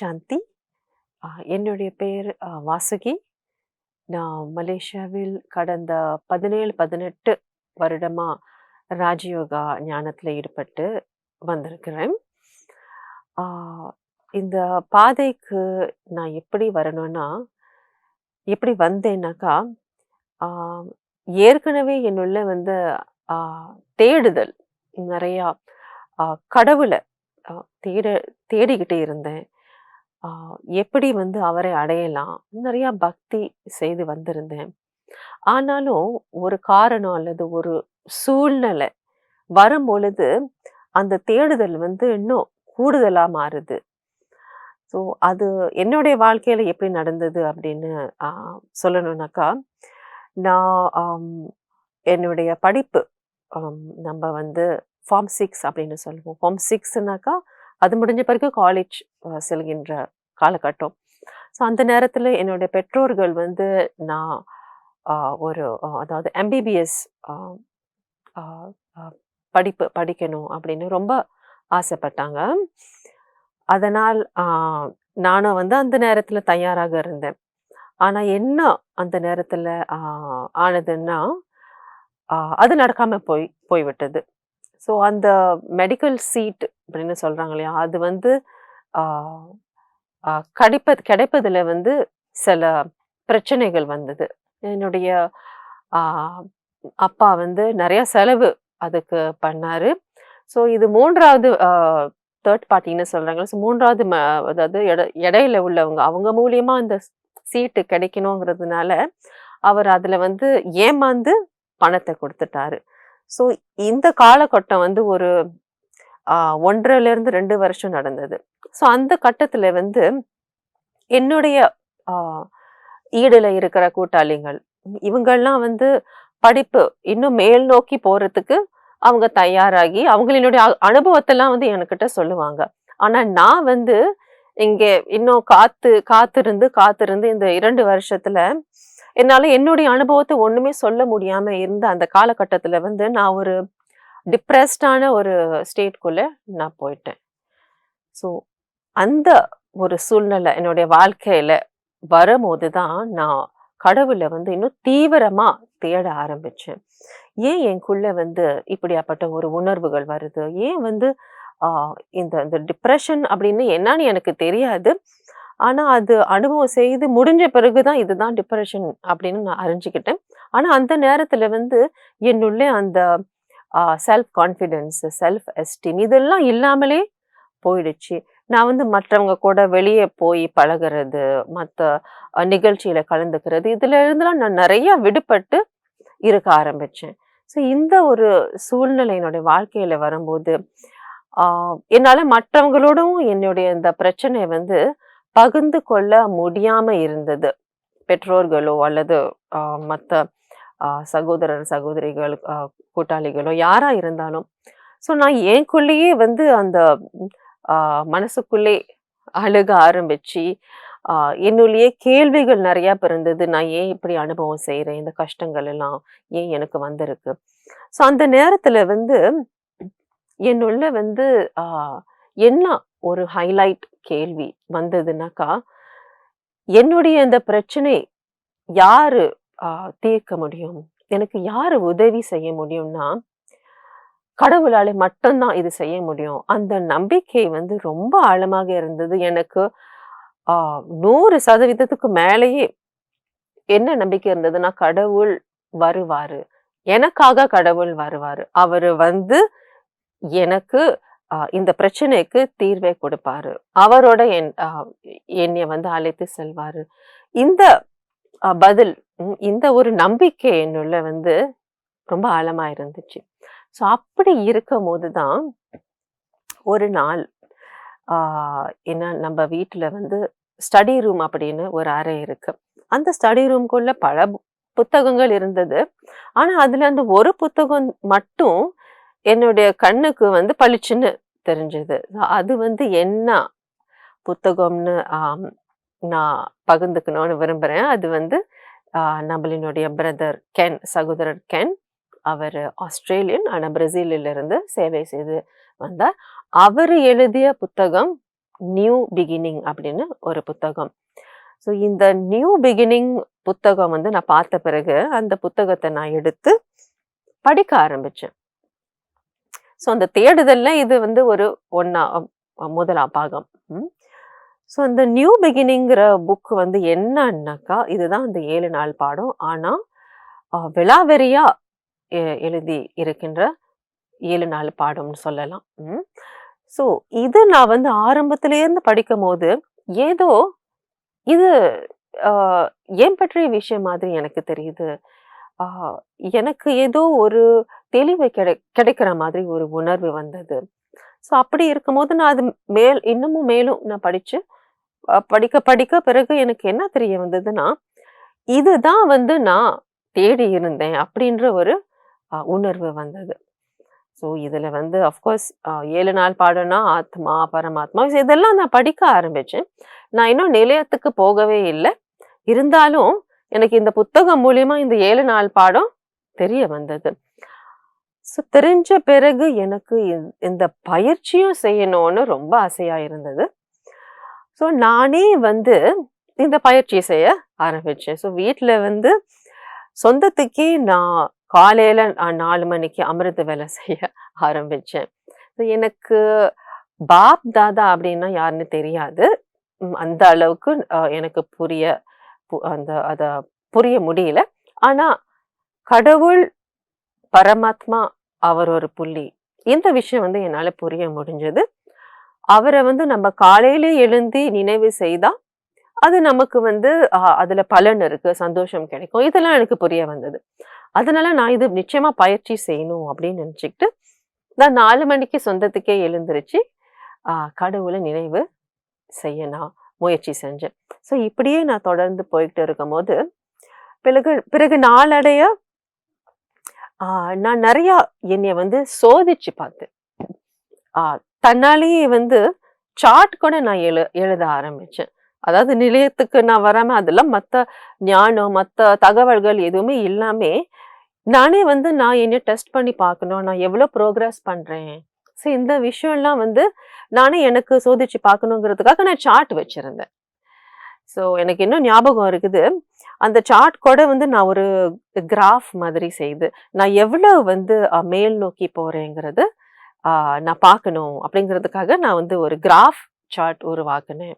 சாந்தி என்னுடைய பெயர் வாசுகி. நான் மலேசியாவில் கடந்த பதினேழு பதினெட்டு வருடமாக ராஜயோகா ஞானத்தில் ஈடுபட்டு வந்திருக்கிறேன். இந்த பாதைக்கு நான் எப்படி வரணும்னா எப்படி வந்தேன்னாக்கா ஏற்கனவே என்னுள்ள வந்து தேடுதல். நிறையா கடவுளை தேட தேடிக்கிட்டே இருந்தேன். எப்படி வந்து அவரை அடையலாம்? நிறையா பக்தி செய்து வந்திருந்தேன். ஆனாலும் ஒரு காரணம் அல்லது ஒரு சூழ்நிலை வரும்பொழுது அந்த தேடுதல் வந்து இன்னும் கூடுதலாக மாறுது. ஸோ அது என்னுடைய வாழ்க்கையில் எப்படி நடந்தது அப்படின்னு சொல்லணுன்னாக்கா சொல்லணும்னாக்கா நான் என்னுடைய படிப்பு நம்ம வந்து ஃபார்ம் சிக்ஸ் அப்படின்னு சொல்லுவோம். ஃபார்ம் சிக்ஸ்னாக்கா அது முடிஞ்ச பிறகு காலேஜ் செல்கின்ற காலகட்டம். ஸோ அந்த நேரத்தில் என்னுடைய பெற்றோர்கள் வந்து நான் ஒரு அதாவது எம்பிபிஎஸ் படிப்பு படிக்கணும் அப்படின்னு ரொம்ப ஆசைப்பட்டாங்க. அதனால் நானும் வந்து அந்த நேரத்தில் தயாராக இருந்தேன். ஆனால் என்ன அந்த நேரத்தில் ஆனதுன்னா அது நடக்காமல் போய் போய்விட்டது. ஸோ அந்த மெடிக்கல் சீட் அப்படின்னு சொல்கிறாங்க இல்லையா? அது வந்து கிடைப்பது கிடைப்பதில் வந்து சில பிரச்சனைகள் வந்தது. என்னுடைய அப்பா வந்து நிறையா செலவு அதுக்கு பண்ணார். ஸோ இது மூன்றாவது தேர்ட் பார்ட்டின்னு சொல்கிறாங்க ஸோ மூன்றாவது ம அதாவது இட இடையில உள்ளவங்க அவங்க மூலியமாக அந்த சீட்டு கிடைக்கணுங்கிறதுனால அவர் அதில் வந்து ஏமாந்து பணத்தை கொடுத்துட்டாரு. ஸோ இந்த காலகட்டம் வந்து ஒரு ஒன்றிலிருந்து இருந்து ரெண்டு வருஷம் நடந்தது. ஸோ அந்த கட்டத்தில் வந்து என்னுடைய ஆஹ், ஈடுல இருக்கிற கூட்டாளிகள் இவங்கெல்லாம் வந்து படிப்பு இன்னும் மேல் நோக்கி போறதுக்கு அவங்க தயாராகி அவங்களினுடைய அனுபவத்தெல்லாம் வந்து என்கிட்ட சொல்லுவாங்க. ஆனால் நான் வந்து இங்கே இன்னும் காத்து காத்திருந்து காத்திருந்து இந்த இரண்டு வருஷத்துல என்னால் என்னுடைய அனுபவத்தை ஒன்றுமே சொல்ல முடியாமல் இருந்த அந்த காலகட்டத்தில் வந்து நான் ஒரு டிப்ரெஸ்டான ஒரு ஸ்டேட்குள்ளே நான் போயிட்டேன். ஸோ அந்த ஒரு சூழ்நிலை என்னுடைய வாழ்க்கையில் வரும்போது தான் நான் கடவுளை வந்து இன்னும் தீவிரமாக தேட ஆரம்பித்தேன் ஏன் எனக்குள்ளே வந்து இப்படியாப்பட்ட ஒரு உணர்வுகள் வருது? ஏன் வந்து இந்த இந்த டிப்ரெஷன் அப்படின்னு என்னன்னு எனக்கு தெரியாது. ஆனால் அது அனுபவம் செய்து முடிஞ்ச பிறகு தான் இதுதான் டிப்ரெஷன் அப்படின்னு நான் அறிஞ்சுக்கிட்டேன். ஆனால் அந்த நேரத்தில் வந்து என்னுள்ளே அந்த செல்ஃப் கான்ஃபிடென்ஸ் செல்ஃப் எஸ்டீம் இதெல்லாம் இல்லாமலே போயிடுச்சு. நான் வந்து மற்றவங்க கூட வெளியே போய் பழகுறது மற்ற நிகழ்ச்சியில் கலந்துக்கிறது இதுல நான் நிறையா விடுபட்டு இருக்க ஆரம்பித்தேன் ஸோ இந்த ஒரு சூழ்நிலை என்னுடைய வாழ்க்கையில் வரும்போது என்னால் மற்றவங்களோடவும் மற்றவங்களோடும் என்னுடைய இந்த பிரச்சனையை வந்து பகிர்ந்து கொள்ள முடியாம இருந்தது. பெற்றோர்களோ அல்லது மற்ற சகோதரர் சகோதரிகள் கூட்டாளிகளோ யாரா இருந்தாலும் ஸோ நான் எனக்குள்ளேயே வந்து அந்த மனசுக்குள்ளே அழுக ஆரம்பிச்சு என்னுள்ளேயே கேள்விகள் நிறையா பிறந்தது. நான் ஏன் இப்படி அனுபவம் செய்கிறேன் இந்த கஷ்டங்கள் எல்லாம் ஏன் எனக்கு வந்திருக்கு? ஸோ அந்த நேரத்தில் வந்து என்னுள்ள வந்து என்ன ஒரு ஹைலைட் கேள்வி வந்ததுனாக்கா என்னுடைய இந்த பிரச்சனை யாரு தீர்க்க முடியும்? எனக்கு யாரு உதவி செய்ய முடியும்னா கடவுளாலே மட்டும்தான் இது செய்ய முடியும். அந்த நம்பிக்கை வந்து ரொம்ப ஆழமாக இருந்தது. எனக்கு நூறு சதவீதத்துக்கு மேலேயே என்ன நம்பிக்கை இருந்ததுன்னா கடவுள் வருவாரு. எனக்காக கடவுள் வருவாரு. அவரு வந்து எனக்கு இந்த பிரச்சனைக்கு தீர்வை கொடுப்பாரு. அவரோட என் என்னை வந்து அழைத்து செல்வாரு. இந்த பதில் இந்த ஒரு நம்பிக்கை என்னுள்ள வந்து ரொம்ப ஆழமா இருந்துச்சு. ஸோ அப்படி இருக்கும் போதுதான் ஒரு நாள் என்ன நம்ம வீட்டில் வந்து ஸ்டடி ரூம் அப்படின்னு ஒரு அறை இருக்கு. அந்த ஸ்டடி ரூம்குள்ள பல பு- புத்தகங்கள் இருந்தது. ஆனால் அதில் அந்த ஒரு புத்தகம் மட்டும் என்னுடைய கண்ணுக்கு வந்து பளிச்சுன்னு தெரிஞ்சது. அது வந்து என்ன புத்தகம்னு நான் பகிர்ந்துக்கணும்னு விரும்புகிறேன் அது வந்து நம்மளினுடைய பிரதர் கென் சகோதரர் கென் அவர் ஆஸ்திரேலியன் ஆனால் பிரசீலிலிருந்து சேவை செய்து வந்தார். அவர் எழுதிய புத்தகம் நியூ பிகினிங் அப்படின்னு ஒரு புத்தகம். ஸோ இந்த நியூ பிகினிங் புத்தகம் வந்து நான் பார்த்த பிறகு அந்த புத்தகத்தை நான் எடுத்து படிக்க ஆரம்பித்தேன் ஸோ அந்த தேடுதல்ல இது வந்து ஒரு ஒன்னா முதலாம் பாகம். ஸோ அந்த நியூ பிகினிங்கிற புக் வந்து என்னன்னாக்கா இதுதான் அந்த ஏழு நாள் பாடம். ஆனால் ஆஹ், எ- எழுதி இருக்கின்ற ஏழு நாள் பாடம்னு சொல்லலாம். ஸோ இது நான் வந்து ஆரம்பத்திலேருந்து படிக்கும் போது ஏதோ இது ஏன் பற்றிய விஷயம் மாதிரி எனக்கு தெரியுது. எனக்கு ஏதோ ஒரு தெளிவு கிடை கிடைக்கிற மாதிரி ஒரு உணர்வு வந்தது. ஸோ அப்படி இருக்கும்போது நான் அது மேல் இன்னமும் மேலும் நான் படித்து படிக்க படிக்க பிறகு எனக்கு என்ன தெரிய வந்ததுன்னா இதுதான் வந்து நான் தேடி இருந்தேன் அப்படின்ற ஒரு உணர்வு வந்தது. ஸோ இதில் வந்து அஃப்கோர்ஸ் ஏழு நாள் பாடம்னா ஆத்மா பரமாத்மா இதெல்லாம் நான் படிக்க ஆரம்பித்தேன் நான் இன்னும் நிலையத்துக்கு போகவே இல்லை. இருந்தாலும் எனக்கு இந்த புத்தகம் மூலியமா இந்த ஏழு நாள் பாடம் தெரிய வந்தது. ஸோ தெரிஞ்ச பிறகு எனக்கு இந்த- பயிற்சியும் செய்யணும்னு ரொம்ப ஆசையாக இருந்தது. ஸோ நானே வந்து இந்த பயிற்சி செய்ய ஆரம்பித்தேன் ஸோ வீட்டில் வந்து சொந்தத்துக்கே நான் காலையில் நாலு மணிக்கு அமிர்த வேலை செய்ய ஆரம்பித்தேன் ஸோ எனக்கு பாப் தாதா அப்படின்னா யாருன்னு தெரியாது. அந்த அளவுக்கு எனக்கு புரிய அந்த அதை புரிய முடியல. ஆனால் கடவுள் பரமாத்மா அவர் ஒரு புள்ளி. இந்த விஷயம் வந்து என்னால் புரிய முடிஞ்சது. அவரை வந்து நம்ம காலையிலே எழுந்தி நினைவு செய்தால் அது நமக்கு வந்து அதில் பலன் இருக்குது சந்தோஷம் கிடைக்கும். இதெல்லாம் எனக்கு புரிய வந்தது. அதனால நான் இது நிச்சயமாக பயிற்சி செய்யணும் அப்படின்னு நினச்சிக்கிட்டு நான் நாலு மணிக்கு சொந்தத்துக்கே எழுந்திருச்சு கடவுளை நினைவு செய்ய நான் முயற்சி செஞ்சேன். ஸோ இப்படியே நான் தொடர்ந்து போய்கிட்டு இருக்கும்போது பிறகு பிறகு நாளடைய நான் நிறையா என்னை வந்து சோதிச்சு பார்த்தேன். தன்னாலேயே வந்து சார்ட் கூட நான் எழு எழுத ஆரம்பித்தேன் அதாவது நிலையத்துக்கு நான் வராமல் அதெல்லாம் மற்ற ஞானம் மற்ற தகவல்கள் எதுவுமே இல்லாமல் நானே வந்து நான் என்னைய டெஸ்ட் பண்ணி பார்க்கணும். நான் எவ்வளோ ப்ரோக்ரஸ் பண்ணுறேன் ஸோ இந்த விஷயம்லாம் வந்து நானே எனக்கு சோதிச்சு பார்க்கணுங்கிறதுக்காக நான் சார்ட் வச்சுருந்தேன். ஸோ எனக்கு இன்னும் ஞாபகம் இருக்குது. அந்த சார்ட் கூட வந்து நான் ஒரு கிராஃப் மாதிரி செய்து நான் எவ்வளோ வந்து மேல் நோக்கி போகிறேங்கிறது நான் பார்க்கணும் அப்படிங்கிறதுக்காக நான் வந்து ஒரு கிராஃப் சார்ட் உருவாக்குனேன்.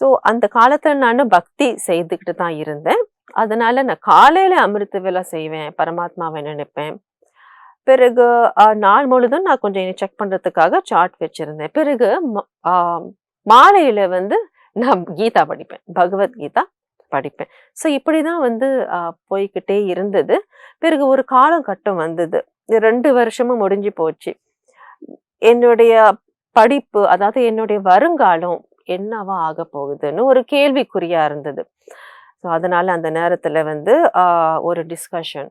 ஸோ அந்த காலத்தில் நான் பக்தி செய்துக்கிட்டு தான் இருந்தேன். அதனால நான் காலையில் அமிர்த வேலை செய்வேன் பரமாத்மாவை நினைப்பேன். பிறகு நாள் முழுதும் நான் கொஞ்சம் செக் பண்ணுறதுக்காக சார்ட் வச்சுருந்தேன். பிறகு மாலையில் வந்து நான் கீதா படிப்பேன். பகவத்கீதா படிப்பேன். ஸோ இப்படி தான் வந்து போய்கிட்டே போய்க்கிட்டே இருந்தது. பிறகு ஒரு காலகட்டம் வந்தது. ரெண்டு வருஷமும் முடிஞ்சு போச்சு. என்னுடைய படிப்பு அதாவது என்னுடைய வருங்காலம் என்னவா ஆக போகுதுன்னு ஒரு கேள்விக்குறியாக இருந்தது. ஸோ அதனால் அந்த நேரத்தில் வந்து ஒரு டிஸ்கஷன்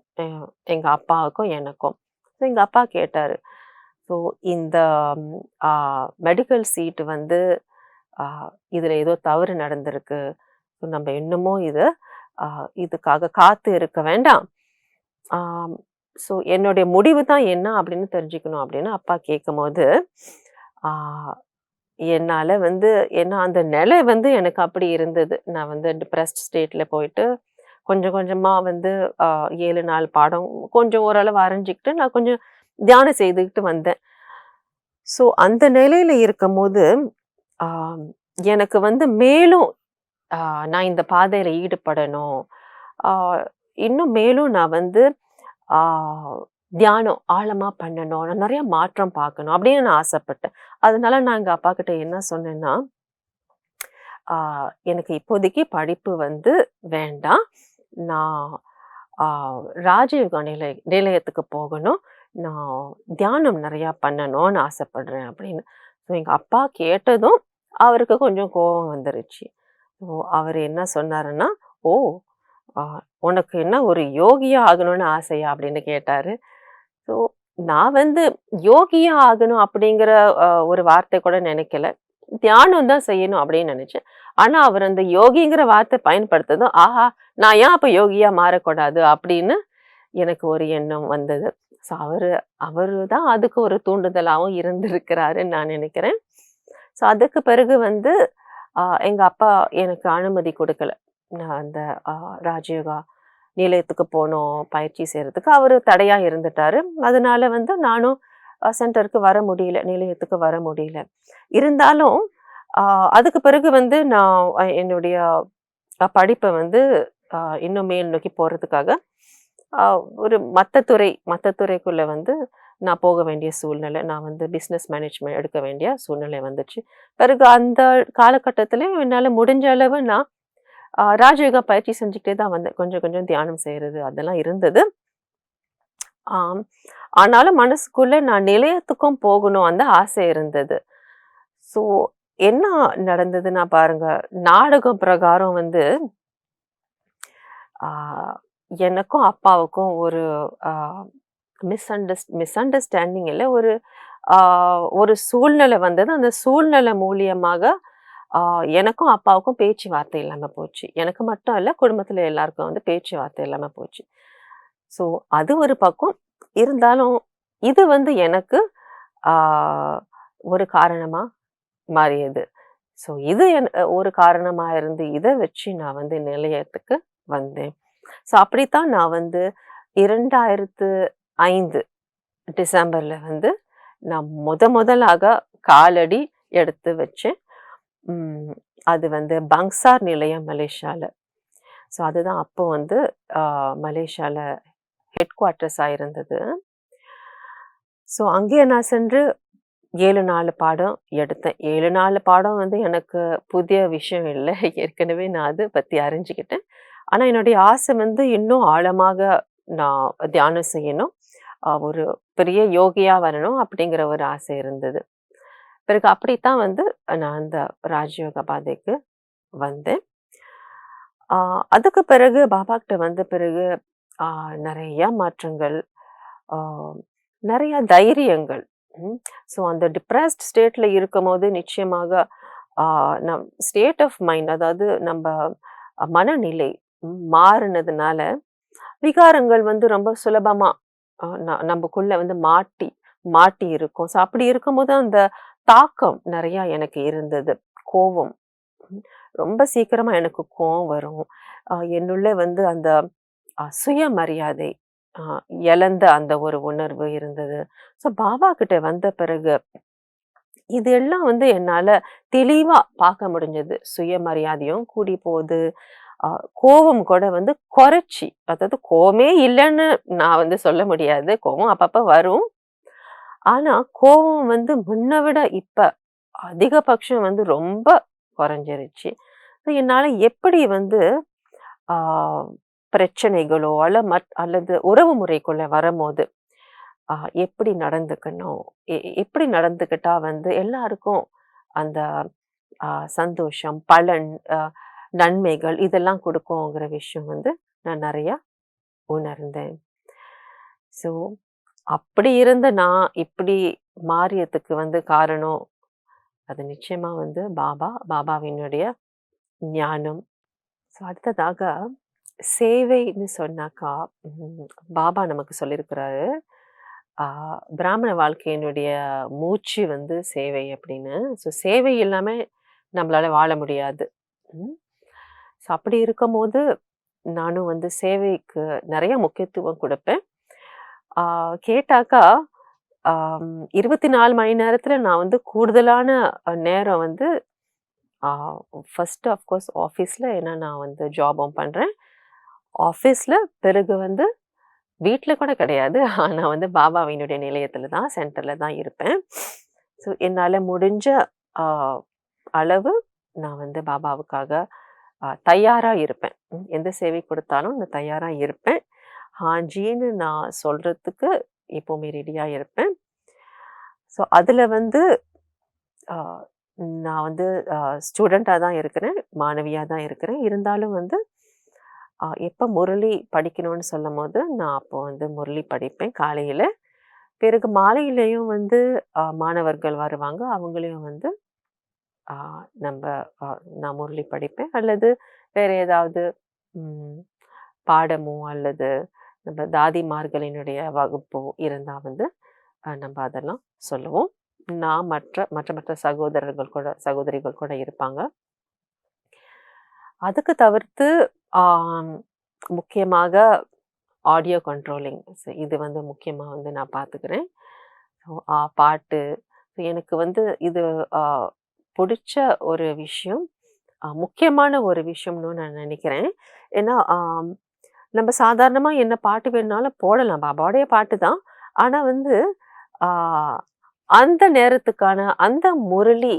எங்கள் அப்பாவுக்கும் எனக்கும். ஸோ எங்கள் அப்பா கேட்டார். ஸோ இந்த மெடிக்கல் சீட்டு வந்து இதில் ஏதோ தவறு நடந்திருக்கு. ஸோ நம்ம இன்னமும் இது இதுக்காக காத்து இருக்க வேண்டாம். ஸோ என்னுடைய முடிவு தான் என்ன அப்படின்னு தெரிஞ்சுக்கணும் அப்படின்னு அப்பா கேட்கும்போது போது என்னால் வந்து ஏன்னா அந்த நிலை வந்து எனக்கு அப்படி இருந்தது. நான் வந்து டிப்ரெஸ்ட் ஸ்டேட்டில் போயிட்டு கொஞ்சம் கொஞ்சமாக வந்து ஏழு நாள் பாடம் கொஞ்சம் ஓரளவு அரைஞ்சிக்கிட்டு நான் கொஞ்சம் தியானம் செய்துக்கிட்டு வந்தேன் ஸோ அந்த நிலையில் இருக்கும் போது எனக்கு வந்து மேலும் நான் இந்த பாதையில் ஈடுபடணும் இன்னும் மேலும் நான் வந்து தியானம் ஆழமாக பண்ணணும். நான் நிறையா மாற்றம் பார்க்கணும் அப்படின்னு நான் ஆசைப்பட்டேன். அதனால நான் எங்க அப்பாகிட்ட என்ன சொன்னேன்னா, எனக்கு இப்போதைக்கு படிப்பு வந்து வேண்டாம். நான் ராஜீவ் நிலை நிலையத்துக்கு போகணும். நான் தியானம் நிறையா பண்ணணும்னு ஆசைப்படுறேன் அப்படின்னு. ஸோ எங்கள் அப்பா கேட்டதும் அவருக்கு கொஞ்சம் கோபம் வந்துருச்சு. ஸோ அவர் என்ன சொன்னாருன்னா, "ஓ! உனக்கு என்ன ஒரு யோகியா ஆகணும்னு ஆசையா?" அப்படின்னு கேட்டார் ஸோ நான் வந்து யோகியா ஆகணும் அப்படிங்கிற ஒரு வார்த்தை கூட நினைக்கல தியானம் தான் செய்யணும் அப்படின்னு நெனைச்சேன். ஆனால் அவர் அந்த யோகிங்கிற வார்த்தை பயன்படுத்ததும், ஆஹா! நான் ஏன் அப்போ யோகியாக மாறக்கூடாது அப்படின்னு எனக்கு ஒரு எண்ணம் வந்தது. ஸோ அவர் அவர் தான் அதுக்கு ஒரு தூண்டுதலாகவும் இருந்திருக்கிறாருன்னு நான் நினைக்கிறேன் ஸோ அதுக்கு பிறகு வந்து எங்கள் அப்பா எனக்கு அனுமதி கொடுக்கல நான் அந்த ராஜயோகா நிலையத்துக்கு போனோம் பயிற்சி செய்கிறதுக்கு அவர் தடையாக இருந்துட்டாரு. அதனால வந்து நானும் சென்டருக்கு வர முடியல. நிலையத்துக்கு வர முடியல. இருந்தாலும் அதுக்கு பிறகு வந்து நான் என்னுடைய படிப்பை வந்து இன்னும் மேல் நோக்கி போகிறதுக்காக ஒரு மற்ற துறை மற்ற துறைக்குள்ளே வந்து நான் போக வேண்டிய சூழ்நிலை. நான் வந்து பிஸ்னஸ் மேனேஜ்மெண்ட் எடுக்க வேண்டிய சூழ்நிலை வந்துச்சு. பிறகு அந்த காலகட்டத்தில் என்னால் முடிஞ்ச அளவு நான் ராஜயோகா பயிற்சி செஞ்சுக்கிட்டே தான் வந்தேன். கொஞ்சம் கொஞ்சம் தியானம் செய்கிறது அதெல்லாம் இருந்தது. ஆம். ஆனாலும் மனசுக்குள்ளே நான் நிலையத்துக்கும் போகணும் அந்த ஆசை இருந்தது. ஸோ என்ன நடந்ததுன்னா பாருங்க, நாடகம் பிரகாரம் வந்து எனக்கும் அப்பாவுக்கும் ஒரு மிஸ் அண்டர்ஸ் மிஸ் அண்டர்ஸ்டாண்டிங் ஒரு ஒரு சூழ்நிலை வந்தது. அந்த சூழ்நிலை மூலியமாக எனக்கும் அப்பாவுக்கும் பேச்சுவார்த்தை இல்லாமல் போச்சு. எனக்கு மட்டும் இல்லை குடும்பத்தில் எல்லாருக்கும் வந்து பேச்சுவார்த்தை இல்லாமல் போச்சு. ஸோ அது ஒரு பக்கம். இருந்தாலும் இது வந்து எனக்கு ஒரு காரணமாக மாறியது. ஸோ இது என் ஒரு காரணமாக இருந்து இதை வச்சு நான் வந்து நிலையத்துக்கு வந்தேன். ஸோ அப்படித்தான் நான் வந்து இரண்டாயிரத்து ஐந்து டிசம்பரில் வந்து நான் முத முதலாக காலடி எடுத்து வச்சேன். அது வந்து பங்சார் நிலையம் மலேசியாவில் ஸோ அதுதான் அப்போ வந்து மலேசியாவில் ஹெட் குவார்ட்டர்ஸாக இருந்தது. ஸோ அங்கேயே நான் சென்று ஏழு நாலு பாடம் எடுத்தேன். ஏழு நாள் பாடம் வந்து எனக்கு புதிய விஷயம் இல்லை ஏற்கனவே நான் அதை பற்றி அறிஞ்சுக்கிட்டேன். ஆனால் என்னுடைய ஆசை வந்து இன்னும் ஆழமாக நான் தியானம் செய்யணும். ஒரு பெரிய யோகியாக வரணும் அப்படிங்கிற ஒரு ஆசை இருந்தது. பிறகு அப்படித்தான் வந்து நான் அந்த ராஜயோக பாதைக்கு வந்தேன். அதுக்கு பிறகு பாபாக்கிட்ட வந்த பிறகு நிறையா மாற்றங்கள், நிறையா தைரியங்கள். ஸோ அந்த டிப்ரெஸ்ட் ஸ்டேட்டில் இருக்கும் போது நிச்சயமாக நம் ஸ்டேட் ஆஃப் மைண்ட் அதாவது நம்ம மனநிலை மாறினதுனால மாறுனதுனால, விகாரங்கள் வந்து ரொம்ப சுலபமாக அ ந வந்து மாட்டி மாட்டி இருக்கும். ஸோ அப்படி இருக்கும்போது அந்த தாக்கம் நிறையா எனக்கு இருந்தது. கோவம். ரொம்ப சீக்கிரமாக எனக்கு கோவம் வரும். என்னுள்ளே என்னுள்ள வந்து அந்த சுயமரியாதை இழந்த அந்த ஒரு உணர்வு இருந்தது. ஸோ பாபா கிட்ட வந்த பிறகு இது எல்லாம் வந்து என்னால் தெளிவாக பார்க்க முடிஞ்சது. சுயமரியாதையும் கூடி போகுது கோபம் கோவம் கூட வந்து குறைச்சி அதாவது கோவமே இல்லைன்னு நான் வந்து சொல்ல முடியாது. கோவம் அப்பப்போ வரும். ஆனால் கோபம் வந்து முன்ன விட இப்போ அதிகபட்சம் வந்து ரொம்ப குறைஞ்சிருச்சு என்னால் எப்படி வந்து பிரச்சனைகளோ அல்ல மற் அல்லது உறவு முறைக்குள்ள வரும்போது எப்படி நடந்துக்கணும்? எ எப்படி நடந்துக்கிட்டா வந்து எல்லாருக்கும் அந்த சந்தோஷம், பலன், நன்மைகள் இதெல்லாம் கொடுக்குங்கிற விஷயம் வந்து நான் நிறையா உணர்ந்தேன். ஸோ அப்படி இருந்த நான் இப்படி மாறியத்துக்கு வந்து காரணம், அது நிச்சயமாக வந்து பாபா, பாபாவினுடைய ஞானம். ஸோ அடுத்ததாக சேவைன்னு சொன்னாக்கா, ம் பாபா நமக்கு சொல்லியிருக்கிறாரு. ஆ பிராமண வாழ்க்கையினுடைய மூச்சு வந்து சேவை அப்படின்னு. ஸோ சேவை இல்லாம நம்மளால வாழ முடியாது. ஸோ அப்படி இருக்கும்போது, நானும் வந்து சேவைக்கு நிறைய முக்கியத்துவம் கொடுப்பேன் ஆ கேட்டாக்கா, ஆம் 24 மணி நேரத்தில் நான் வந்து கூடுதலான அ நேரம் வந்து ஆ ஃபர்ஸ்ட் ஆஃப் கோர்ஸ் ஏன்னா நான் வந்து ஜாபும் பண்ணுறேன் ஆஃபீஸில் பிறகு வந்து வீட்டில் கூட கிடையாது. ஆனால் வந்து பாபாவினுடைய நிலையத்தில் தான், சென்டரில் தான் இருப்பேன். ஸோ என்னால் முடிஞ்ச அளவு நான் வந்து பாபாவுக்காக தயாராக இருப்பேன். எந்த சேவை கொடுத்தாலும் நான் தயாராக இருப்பேன். ஹாஜின்னு நான் சொல்கிறதுக்கு எப்போவுமே ரெடியாக இருப்பேன். ஸோ அதில் வந்து நான் வந்து ஸ்டூடெண்ட்டாக தான் இருக்கிறேன். மாணவியாக தான் இருக்கிறேன். இருந்தாலும் வந்து எப்போ முரளி படிக்கணும்னு சொல்லும்போது, நான் அப்போ வந்து முரளி படிப்பேன் காலையில் பிறகு மாலையிலையும் வந்து மாணவர்கள் வருவாங்க. அவங்களையும் வந்து நம்ம நான் முரளி படிப்பேன். அல்லது வேறு ஏதாவது பாடமோ அல்லது நம்ம தாதிமார்களினுடைய வகுப்போ இருந்தால் வந்து நம்ம அதெல்லாம் சொல்லுவோம். நான் மற்ற மற்ற மற்ற சகோதரர்கள் கூட சகோதரிகள் கூட இருப்பாங்க. அதுக்கு தவிர்த்து முக்கியமாக ஆடியோ கண்ட்ரோலிங் ஸோ இது வந்து முக்கியமாக வந்து நான் பார்த்துக்கிறேன். ஸோ பாட்டு பாட்டு எனக்கு வந்து இது பிடிச்ச ஒரு விஷயம். முக்கியமான ஒரு விஷயம்னு நான் நினைக்கிறேன். ஏன்னா, நம்ம சாதாரணமாக என்ன பாட்டு வேணுனாலும் போடலாம். பாபாவுடைய பாட்டு தான். ஆனால் வந்து அந்த நேரத்துக்கான அந்த முரளி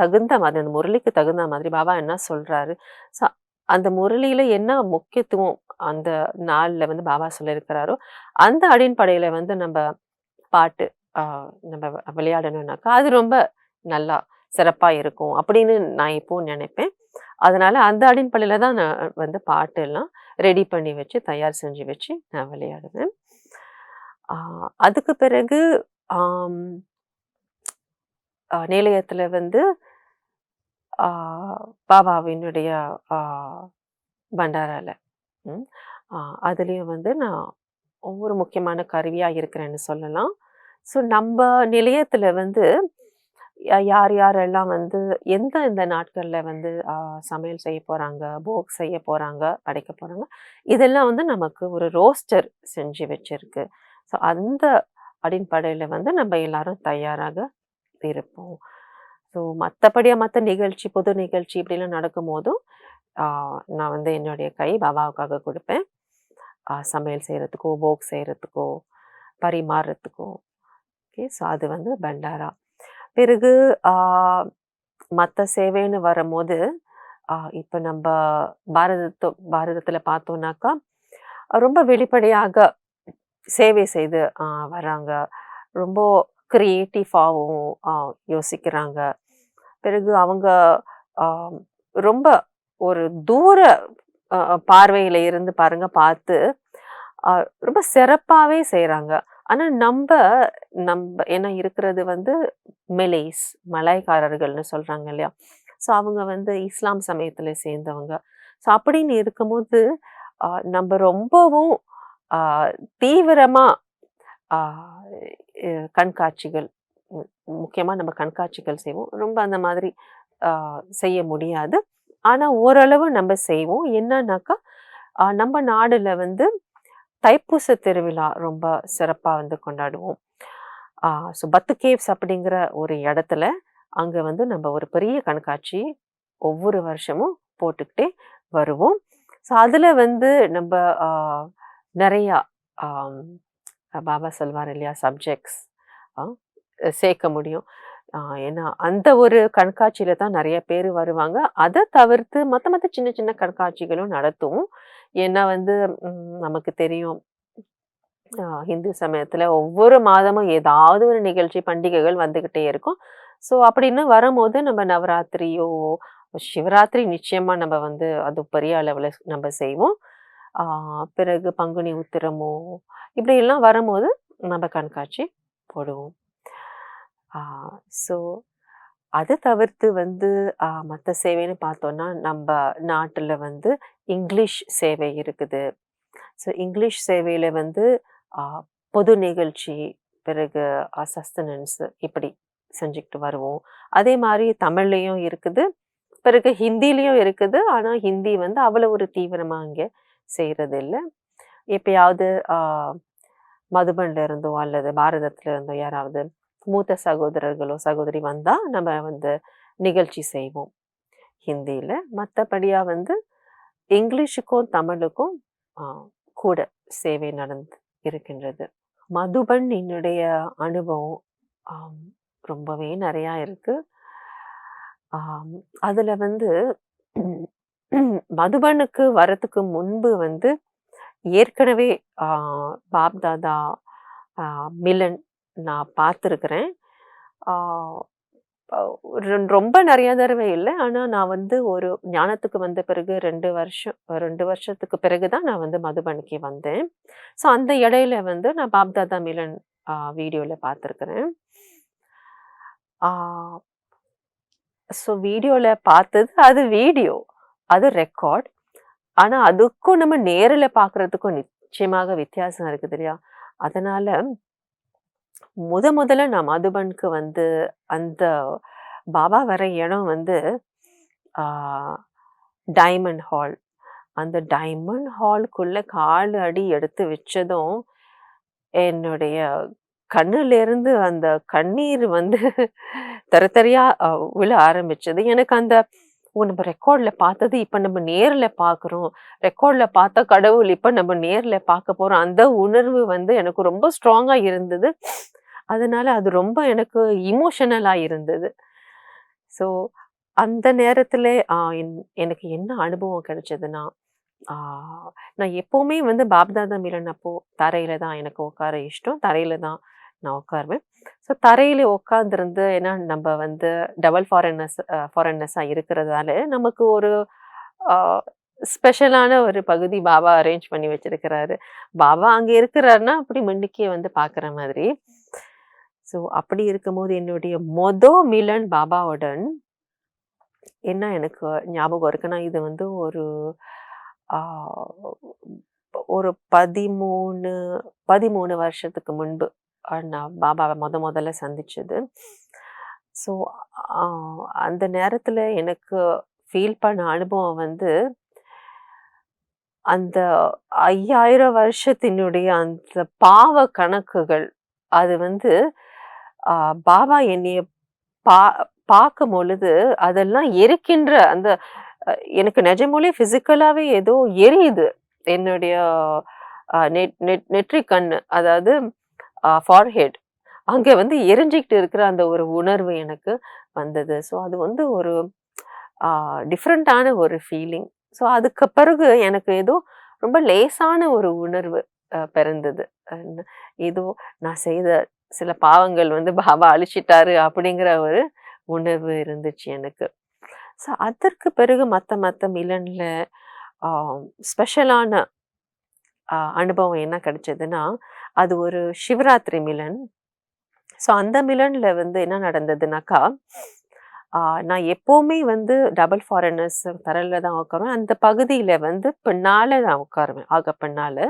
தகுந்த மாதிரி அந்த முரளிக்கு தகுந்த மாதிரி பாபா என்ன சொல்கிறாரு ஸோ அந்த முரளியில என்ன முக்கியத்துவம் அந்த நாளில் வந்து பாபா சொல்லியிருக்கிறாரோ, அந்த அடின்படையில் வந்து நம்ம பாட்டு நம்ம விளையாடணும்னாக்கா, அது ரொம்ப நல்லா சிறப்பாக இருக்கும். அப்படின்னு நான் இப்போது நினைப்பேன். அதனால அந்த அடின்படையில் தான் நான் வந்து பாட்டெல்லாம் ரெடி பண்ணி வச்சு, தயார் செஞ்சு வச்சு நான் விளையாடுவேன். அதுக்கு பிறகு நிலையத்தில் வந்து பாபாவினுடைய பண்டாரால அதுலேயும் வந்து நான் ஒரு முக்கியமான கருவியாக இருக்கிறேன்னு சொல்லலாம். ஸோ நம்ம நிலையத்தில் வந்து யார் யாரெல்லாம் வந்து எந்த இந்த நாட்களில் வந்து சமையல் செய்ய போகிறாங்க போக் செய்ய போகிறாங்க படைக்க போகிறாங்க இதெல்லாம் வந்து நமக்கு ஒரு ரோஸ்டர் செஞ்சு வச்சுருக்கு ஸோ அந்த அடிப்படையில வந்து நம்ம எல்லாரும் தயாராக இருப்போம். ஸோ மற்றபடியாக மற்ற நிகழ்ச்சி, பொது நிகழ்ச்சி இப்படிலாம் நடக்கும்போதும், நான் வந்து என்னுடைய கை பாபாவுக்காக கொடுப்பேன் சமையல் செய்கிறதுக்கோ போக் செய்கிறதுக்கோ பரிமாறுறதுக்கோ. ஓகே. ஸோ அது வந்து பண்டாரா. பிறகு மற்ற சேவைன்னு வரும்போது, இப்போ நம்ம பாரதத்தோ பாரதத்தில் பார்த்தோன்னாக்கா பார்த்தோம்னாக்கா, ரொம்ப வெளிப்படையாக சேவை செய்து வராங்க. ரொம்ப க்ரியேட்டிவாகவும் யோசிக்கிறாங்க. பிறகு அவங்க ரொம்ப ஒரு தூர பார்வையில் பார்வையில இருந்து பாருங்க பார்த்து, ரொம்ப சிறப்பாகவே செய்கிறாங்க ஆனால் நம்ம நம்ப என்ன இருக்கிறது வந்து மெலேஸ், மலாய்க்காரர்கள்னு சொல்கிறாங்க இல்லையா? ஸோ அவங்க வந்து இஸ்லாம் சமயத்தில் சேர்ந்தவங்க. ஸோ அப்படின்னு இருக்கும்போது, நம்ம ரொம்பவும் தீவிரமாக கண்காட்சிகள் முக்கியமாக நம்ம கண்காட்சிகள் செய்வோம். ரொம்ப அந்த மாதிரி செய்ய முடியாது. ஆனால் ஓரளவு நம்ம செய்வோம். என்னன்னாக்கா, நம்ம நாடில் வந்து தைப்பூச திருவிழா ரொம்ப சிறப்பாக வந்து கொண்டாடுவோம். ஸோ பத்து கேவ்ஸ் அப்படிங்கிற ஒரு இடத்துல, அங்கே வந்து நம்ம ஒரு பெரிய கண்காட்சி ஒவ்வொரு வருஷமும் போட்டுக்கிட்டே வருவோம். ஸோ அதில் வந்து நம்ம நிறையா பாபா சொல்வார் இல்லையா? சப்ஜெக்ட்ஸ் சேர்க்க முடியும். ஏன்னா அந்த ஒரு கண்காட்சியில் தான் நிறைய பேர் வருவாங்க. அதை தவிர்த்து மற்ற மற்ற சின்ன சின்ன கண்காட்சிகளும் நடத்துவோம். ஏன்னா வந்து நமக்கு தெரியும். ஹிந்து இந்து ஒவ்வொரு மாதமும் ஏதாவது ஒரு நிகழ்ச்சி, பண்டிகைகள் வந்துக்கிட்டே இருக்கும். ஸோ அப்படின்னு வரும்போது நம்ம நவராத்திரியோ, சிவராத்திரி நிச்சயமாக நம்ம வந்து அது பெரிய அளவில் நம்ம செய்வோம். பிறகு பங்குனி உத்திரமோ, இப்படியெல்லாம் வரும்போது நம்ம கண்காட்சி போடுவோம். ஸோ அதை தவிர்த்து வந்து மற்ற சேவைன்னு பார்த்தோன்னா நம்ம நாட்டில் வந்து இங்கிலீஷ் சேவை இருக்குது. ஸோ இங்கிலீஷ் சேவையில் வந்து பொது நிகழ்ச்சி, பிறகு அ சஸ்டனன்ஸ் இப்படி செஞ்சுக்கிட்டு வருவோம். அதே மாதிரி தமிழ்லேயும் இருக்குது. பிறகு ஹிந்திலையும் இருக்குது. ஆனால் ஹிந்தி வந்து அவ்வளோ ஒரு தீவிரமாக இங்கே செய்கிறது இல்லை எப்பயாவது மதுபனில் இருந்தோ அல்லது பாரதத்தில் இருந்தோ யாராவது மூத்த சகோதரர்களோ, சகோதரி வந்தா நம்ம வந்து நிகழ்ச்சி செய்வோம். ஹிந்தியில. மற்றபடியாக வந்து இங்கிலீஷுக்கும், தமிழுக்கும் கூட சேவை நடந்து இருக்கின்றது. மதுபன் என்னுடைய அனுபவம் ரொம்பவே நிறையா இருக்கு. அதில் வந்து மதுபனுக்கு வரத்துக்கு முன்பு வந்து ஏற்கனவே பாப்தாதா, மிலன் நான் பார்த்துருக்குறேன் ரொம்ப நிறையா தடவை இல்லை ஆனால் நான் வந்து ஒரு ஞானத்துக்கு வந்த பிறகு ரெண்டு வருஷம் ரெண்டு வருஷத்துக்கு பிறகு தான் நான் வந்து மதுபனிக்கு வந்தேன். ஸோ அந்த இடையில வந்து நான் பாப்தாதா மிலன் வீடியோவில் பார்த்துருக்குறேன் ஸோ வீடியோவில் பார்த்தது அது வீடியோ. அது ரெக்கார்ட். ஆனால் அதுக்கும் நம்ம நேரில் பார்க்குறதுக்கும் நிச்சயமாக வித்தியாசம் இருக்குது இல்லையா? அதனால் முத முதல்ல நான் மதுபனுக்கு வந்து அந்த பாபா வர இடம் வந்து டைமண்ட் ஹால். அந்த டைமண்ட் ஹாலுக்குள்ளே கால் அடி எடுத்து வச்சதும், என்னுடைய கண்ணுலேருந்து அந்த கண்ணீர் வந்து தர விழ ஆரம்பிச்சது. எனக்கு அந்த ஓ! நம்ம ரெக்கார்டில் பார்த்தது இப்போ நம்ம நேரில் பார்க்குறோம். ரெக்கார்டில் பார்த்த கடவுள் இப்போ நம்ம நேரில் பார்க்க போகிறோம் அந்த உணர்வு வந்து எனக்கு ரொம்ப ஸ்ட்ராங்காக இருந்தது. அதனால் அது ரொம்ப எனக்கு இமோஷனலாக இருந்தது. ஸோ அந்த நேரத்தில் என் எனக்கு என்ன அனுபவம் கிடைச்சதுன்னா, நான் எப்போவுமே வந்து பாப்தாதா மிலன் அப்போ தரையில் தான் எனக்கு உட்கார இஷ்டம். தரையில் தான் நான் உட்காருவேன். ஸோ தரையிலே உட்காந்துருந்து ஏன்னா நம்ம வந்து டபுள் ஃபாரினர்ஸ் அ இருக்கிறதால, நமக்கு ஒரு ஸ்பெஷலான ஒரு பகுதி பாபா அரேஞ்ச் பண்ணி வச்சிருக்கிறாரு. பாபா அங்கே இருக்கிறாருன்னா, அப்படி முன்னுக்கே வந்து பார்க்குற மாதிரி. ஸோ அப்படி இருக்கும்போது என்னுடைய மொத மிலன் பாபாவுடன் என்ன எனக்கு ஞாபகம் இருக்குன்னா, இது வந்து ஒரு ஒரு 13 13 வருஷத்துக்கு முன்பு நான் பாபாவை முத முதல்ல சந்தித்தது ஸோ அந்த நேரத்தில் எனக்கு ஃபீல் பண்ண அனுபவம் வந்து அந்த 5000 வருஷத்தினுடைய அந்த பாவ கணக்குகள், அது வந்து பாபா என்னைய பா பார்க்கும் பொழுது அதெல்லாம் எரிக்கின்ற அந்த எனக்கு நிஜமொழி ஃபிசிக்கலாகவே ஏதோ எரியுது. என்னுடைய நெட் நெட் நெற்றி கண் அதாவது ஃபார்ஹெட். அங்கே வந்து எரிஞ்சிக்கிட்டு இருக்கிற அந்த ஒரு உணர்வு எனக்கு வந்தது. ஸோ அது வந்து ஒரு டிஃப்ரெண்ட்டான ஒரு ஃபீலிங். ஸோ அதுக்கு பிறகு எனக்கு ஏதோ ரொம்ப லேசான ஒரு உணர்வு பிறந்தது. ஏதோ நான் செய்த சில பாவங்கள் வந்து பாபா அழிச்சிட்டாரு அப்படிங்கிற ஒரு உணர்வு இருந்துச்சு எனக்கு. ஸோ அதற்கு பிறகு மற்ற மற்ற மிலனில் ஸ்பெஷலான அனுபவம் என்ன கிடைச்சதுன்னா, அது ஒரு சிவராத்திரி மிலன். ஸோ அந்த மிலனில் வந்து என்ன நடந்ததுனாக்கா, நான் எப்போவுமே வந்து டபுள் ஃபாரினர்ஸ் தரையில தான் உட்காருவேன். அந்த பகுதியில் வந்து பின்னால் நான் உட்காருவேன். ஆக பின்னால்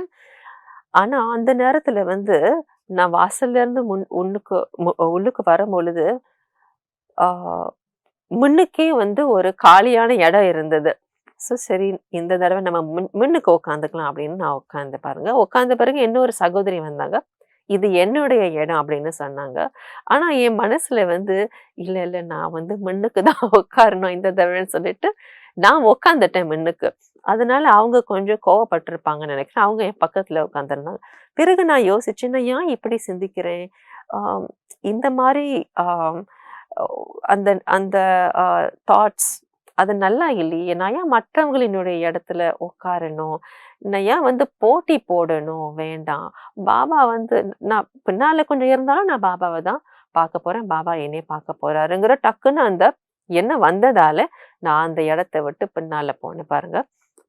ஆனால் அந்த நேரத்தில் வந்து நான் வாசல்லேருந்து முன் உன்னுக்கு மு உள்ளுக்கு வரும்பொழுது, பொழுது முன்னுக்கே வந்து ஒரு காலியான இடம் இருந்தது. ஸோ சரி இந்த தடவை நம்ம முன் முன்னுக்கு உட்காந்துக்கலாம் அப்படின்னு நான் உட்காந்து பாருங்க. உட்காந்த பிறகு இன்னொரு சகோதரி வந்தாங்க. இது என்னுடைய இடம் அப்படின்னு சொன்னாங்க. ஆனால் என் மனசில் வந்து, இல்லை இல்லை நான் வந்து முன்னுக்கு தான் உட்காரணும் இந்த தடவைன்னு சொல்லிட்டு, நான் உட்காந்துட்டேன் முன்னுக்கு. அதனால அவங்க கொஞ்சம் கோவப்பட்டிருப்பாங்க நினைக்கிறேன். அவங்க என் பக்கத்தில் உட்காந்துருந்தாங்க. பிறகு நான் யோசிச்சு நான் ஏன் இப்படி சிந்திக்கிறேன்? இந்த மாதிரி அந்த அந்த தாட்ஸ் அது நல்லா இல்லையே! நான் ஏன் மற்றவங்களினுடைய இடத்துல உட்காரணும்? நான் ஏன் வந்து போட்டி போடணும்? வேண்டாம். பாபா வந்து நான் பின்னால் கொஞ்சம் இருந்தாலும் நான் பாபாவை தான் பார்க்க போகிறேன் பாபா என்னைய பார்க்க போகிறாருங்கிற டக்குன்னு அந்த என்ன வந்ததால, நான் அந்த இடத்த விட்டு பின்னால் போனேன் பாருங்க.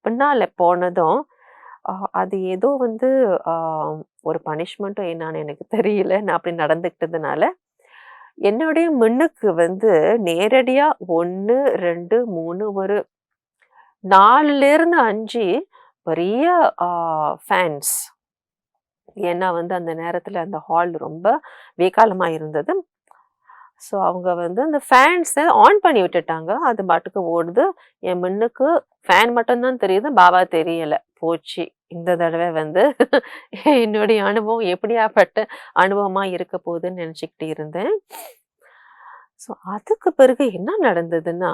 பின்னால் போனதும், அது ஏதோ வந்து ஒரு பனிஷ்மெண்ட்டும் என்னான்னு எனக்கு தெரியல. நான் அப்படி நடந்துக்கிட்டதுனால, என்னுடைய முன்னுக்கு வந்து நேரடியாக ஒன்று ரெண்டு மூணு ஒரு 4லேருந்து 5 பெரிய ஃபேன்ஸ். ஏன்னா வந்து அந்த நேரத்தில் அந்த ஹால் ரொம்ப வேக்காலமா இருந்தது. ஸோ அவங்க வந்து அந்த ஃபேன்ஸை ஆன் பண்ணி விட்டுட்டாங்க. அது பாட்டுக்கு ஓடுது. என் முன்னுக்கு ஃபேன் மட்டும்தான் தெரியுது. பாபா தெரியலை போச்சு. இந்த தடவை வந்து என்னுடைய அனுபவம் எப்படியாப்பட்ட அனுபவமாக இருக்க போகுதுன்னு நினச்சிக்கிட்டு இருந்தேன். ஸோ அதுக்கு பிறகு என்ன நடந்ததுன்னா,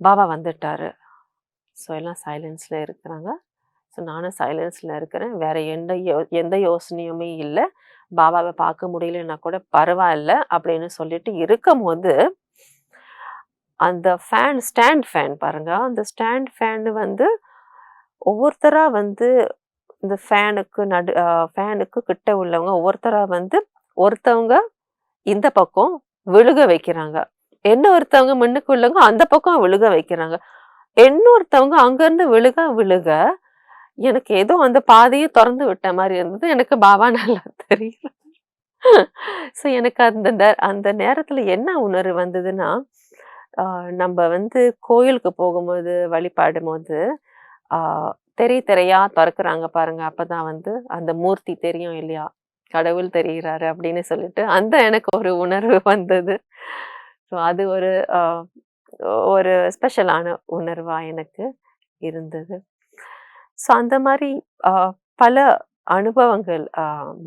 பாபா வந்துட்டாரு. ஸோ எல்லாம் சைலன்ஸில் இருக்கிறாங்க. ஸோ நானும் சைலன்ஸில் இருக்கிறேன் வேறு எந்த யோ எந்த யோசனையுமே இல்லை பாபாவை பார்க்க முடியலன்னா கூட பரவாயில்ல அப்படின்னு சொல்லிட்டு இருக்கும்போது அந்த ஃபேன் ஸ்டாண்ட் ஃபேன் பாருங்கள் அந்த ஸ்டாண்ட் ஃபேன் வந்து ஒவ்வொருத்தராக வந்து இந்த ஃபேனுக்கு நடு ஃபேனுக்கு கிட்ட உள்ளவங்க ஒவ்வொருத்தராக வந்து ஒருத்தவங்க இந்த பக்கம் விழுக வைக்கிறாங்க. இன்னொருத்தவங்க முன்னுக்கு உள்ளவங்க அந்த பக்கம் விழுக வைக்கிறாங்க. இன்னொருத்தவங்க அங்கேருந்து விழுக விழுக எனக்கு ஏதோ அந்த பாதையை திறந்து விட்ட மாதிரி இருந்தது. எனக்கு பாபா நல்லா தெரியல. ஸோ எனக்கு அந்த அந்த நேரத்தில் என்ன உணர்வு வந்ததுன்னா நம்ம வந்து கோயிலுக்கு போகும்போது வழிபாடும் போது தெரி தெரையா திறக்கிறாங்க பாருங்க. அப்பதான் வந்து அந்த மூர்த்தி தெரியும் இல்லையா? கடவுள் தெரிகிறாரு அப்படின்னு சொல்லிட்டு அந்த எனக்கு ஒரு உணர்வு வந்தது. ஸோ அது ஒரு ஒரு ஸ்பெஷலான உணர்வா எனக்கு இருந்தது. ஸோ அந்த மாதிரி பல அனுபவங்கள்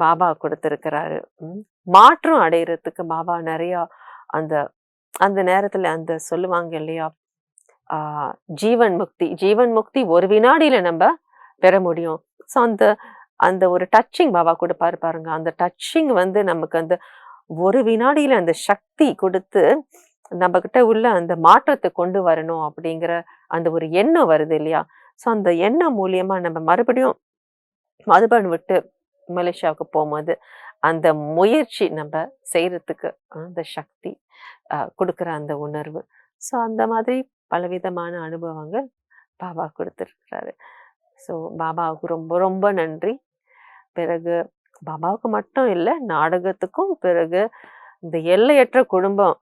பாபா கொடுத்துருக்கிறாரு. மாற்றம் அடையிறதுக்கு பாபா நிறையா அந்த அந்த நேரத்தில் அந்த சொல்லுவாங்க இல்லையா? ஜீவன் முக்தி ஜீவன் முக்தி ஒரு வினாடியில நம்ம பெற முடியும். ஸோ அந்த அந்த ஒரு டச்சிங் பாபா கொடுப்பாரு பாருங்க. அந்த டச்சிங் வந்து நமக்கு அந்த ஒரு வினாடியில அந்த சக்தி கொடுத்து நம்ம கிட்ட உள்ள அந்த மாற்றத்தை கொண்டு வரணும் அப்படிங்கிற அந்த ஒரு எண்ணம் வருது இல்லையா? ஸோ அந்த எண்ணம் மூலியமா நம்ம மறுபடியும் மதுபன் விட்டு மலேசியாவுக்கு போகும்போது அந்த முயற்சி நம்ம செய்யறதுக்கு அந்த சக்தி கொடுக்குற அந்த உணர்வு. ஸோ அந்த மாதிரி பலவிதமான அனுபவங்கள் பாபா கொடுத்துருக்கிறாரு. ஸோ பாபாவுக்கு ரொம்ப ரொம்ப நன்றி. பிறகு பாபாவுக்கு மட்டும் இல்லை நாடகத்துக்கும் பிறகு இந்த எல்லையற்ற குடும்பம்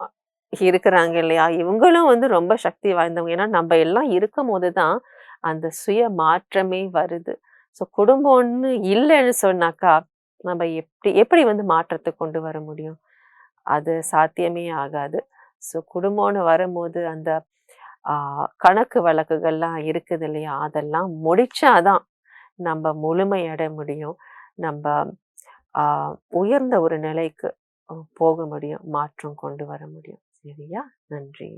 இருக்கிறாங்க இல்லையா? இவங்களும் வந்து ரொம்ப சக்தி வாய்ந்தவங்க. ஏன்னா நம்ம எல்லாம் இருக்கும் போது தான் அந்த சுய மாற்றமே வருது. ஸோ குடும்பம்னு இல்லைன்னு சொன்னாக்கா நம்ம எப்படி எப்படி வந்து மாற்றத்தை கொண்டு வர முடியும்? அது சாத்தியமே ஆகாது. ஸோ குடும்பம்னு வரும்போது அந்த கணக்கு வழக்குகள்லாம் இருக்குது இல்லையா? அதெல்லாம் முடிச்சாதான் நம்ம முழுமையடைய முடியும். நம்ம உயர்ந்த ஒரு நிலைக்கு போக முடியும். மாற்றம் கொண்டு வர முடியும். சரியா? நன்றி.